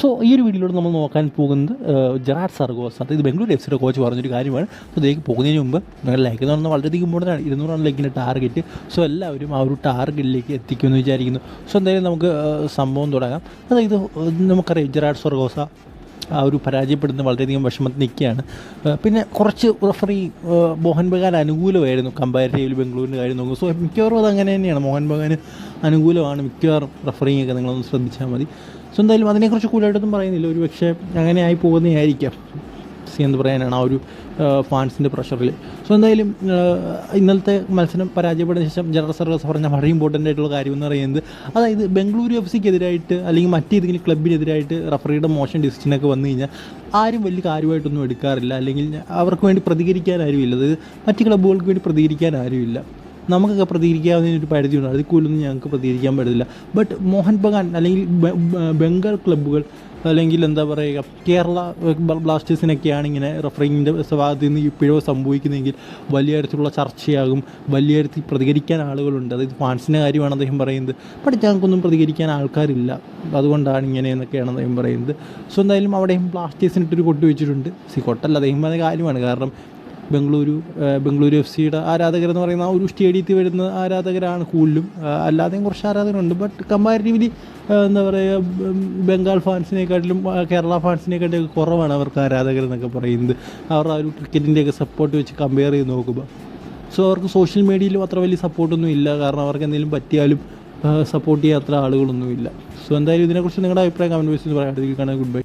So ഈ ഒരു വീഡിയോയിലൂടെ നമ്മൾ നോക്കാൻ പോകുന്നത് ജെറാഡ് സർഗോസ് അത് ഇത് ബംഗളൂരു എഫ് സിയുടെ കോച്ച് പറഞ്ഞൊരു കാര്യമാണ്. സോ ഇതിലേക്ക് പോകുന്നതിന് മുമ്പ് നിങ്ങൾ ലൈക്ക് എന്ന് പറഞ്ഞാൽ വളരെയധികം ഇമ്പോർട്ടന്റ് ആണ്. ഇരുന്നൂറാണ് ലൈക്കിന്റെ ടാർഗറ്റ് സോ എല്ലാവരും ആ ഒരു ടാർഗറ്റിലേക്ക് എത്തിക്കുമെന്ന് വിചാരിക്കുന്നു. സോ എന്തായാലും നമുക്ക് സംഭവം തുടങ്ങാം. അതായത് നമുക്കറിയാം ജെറാഡ് സർഗോസ ആ ഒരു പരാജയപ്പെടുന്ന വളരെയധികം വിഷമത്തിൽ നിൽക്കുകയാണ്. പിന്നെ കുറച്ച് റഫറി മോഹൻ ബഗാൻ അനുകൂലമായിരുന്നു. കമ്പാരിറ്റീവ്ലി ബംഗളൂരിന്റെ കാര്യം നോക്കും സോ മിക്കവാറും അത് അങ്ങനെ തന്നെയാണ്. മോഹൻ ബഗാൻ അനുകൂലമാണ്. മിക്കവാറും റഫറിങ് ഒക്കെ നിങ്ങളൊന്ന് ശ്രദ്ധിച്ചാൽ മതി. സോ എന്തായാലും അതിനെക്കുറിച്ച് കൂടുതലായിട്ടൊന്നും പറയുന്നില്ല. ഒരു പക്ഷേ അങ്ങനെ ആയി പോകുന്നതായിരിക്കാം സി എന്ന് പറയാനാണ് ആ ഒരു ഫാൻസിന്റെ പ്രഷറിൽ സോ എന്തായാലും ഇന്നലത്തെ മത്സരം പരാജയപ്പെടുന്ന ശേഷം ജനറൽ സർവീസ് പറഞ്ഞ വളരെ ഇമ്പോർട്ടന്റ് ആയിട്ടുള്ള കാര്യം എന്ന് പറയുന്നത് അതായത് ബംഗളൂരു എഫ് സിക്കെതിരായിട്ട് അല്ലെങ്കിൽ മറ്റേതെങ്കിലും ക്ലബിനെതിരായിട്ട് റഫറിയുടെ മോശം ഡിസിഷനൊക്കെ വന്നു കഴിഞ്ഞാൽ ആരും വലിയ കാര്യമായിട്ടൊന്നും എടുക്കാറില്ല. അല്ലെങ്കിൽ അവർക്ക് വേണ്ടി പ്രതികരിക്കാൻ ആരുമില്ല. അതായത് മറ്റ് ക്ലബ്ബുകൾക്ക് വേണ്ടി പ്രതികരിക്കാൻ ആരുമില്ല. നമുക്കൊക്കെ പ്രതികരിക്കാവുന്നതിന് ഒരു പരിധിയുണ്ട്. അതിൽ കൂടുതലൊന്നും ഞങ്ങൾക്ക് പ്രതികരിക്കാൻ പറ്റില്ല ബട്ട് മോഹൻ ബഗാൻ അല്ലെങ്കിൽ ബംഗാൾ ക്ലബ്ബുകൾ അല്ലെങ്കിൽ എന്താ പറയുക കേരള ബ്ലാസ്റ്റേഴ്സിനൊക്കെയാണ് ഇങ്ങനെ റഫറിങ്ങിന്റെ ഭാഗത്ത് നിന്ന് പിഴവ് സംഭവിക്കുന്നതെങ്കിൽ വലിയ തരത്തിലുള്ള ചർച്ചയാകും. വലിയ തരത്തിൽ പ്രതികരിക്കാൻ ആളുകളുണ്ട്. അതായത് ഫാൻസിന്റെ കാര്യമാണ് അദ്ദേഹം പറയുന്നത്. ബട്ട് ഞങ്ങൾക്കൊന്നും പ്രതികരിക്കാൻ ആൾക്കാരില്ല. അതുകൊണ്ടാണ് ഇങ്ങനെ എന്നൊക്കെയാണ് അദ്ദേഹം പറയുന്നത്. സോ എന്തായാലും അവിടെയും ബ്ലാസ്റ്റേഴ്സിനിട്ടൊരു കൊട്ട് വെച്ചിട്ടുണ്ട്. സി കൊട്ടല്ല അദ്ദേഹം പറഞ്ഞ കാര്യമാണ്. കാരണം ബംഗളൂരു ബംഗളൂരു എഫ് സിയുടെ ആരാധകരെന്ന് പറയുന്ന ആ ഒരു സ്റ്റേഡിയത്തിൽ വരുന്ന ആരാധകരാണ് കൂടുതലും. അല്ലാതെയും കുറച്ച് ആരാധകരുണ്ട്. ബട്ട് കമ്പാരിറ്റീവ്ലി എന്താ പറയുക ബംഗാൾ ഫാൻസിനെക്കാട്ടിലും കേരള ഫാൻസിനെക്കാട്ടിലും കുറവാണ് അവർക്ക് ആരാധകർ ആരാധകരെന്നൊക്കെ പറയുന്നത്. അവരുടെ ആ ഒരു ക്രിക്കറ്റിന്റെയൊക്കെ സപ്പോർട്ട് വെച്ച് കമ്പയർ ചെയ്ത് നോക്കുമ്പോൾ സോ അവർക്ക് സോഷ്യൽ മീഡിയയിലും അത്ര വലിയ സപ്പോർട്ടൊന്നും ഇല്ല. കാരണം അവർക്ക് എന്തെങ്കിലും പറ്റിയാലും സപ്പോർട്ട് ചെയ്യാത്ര ആളുകളൊന്നുമില്ല സോ എന്തായാലും ഇതിനെക്കുറിച്ച് നിങ്ങളുടെ അഭിപ്രായം കമന്റ് ബോക്സിൽ പറയാം. Good bye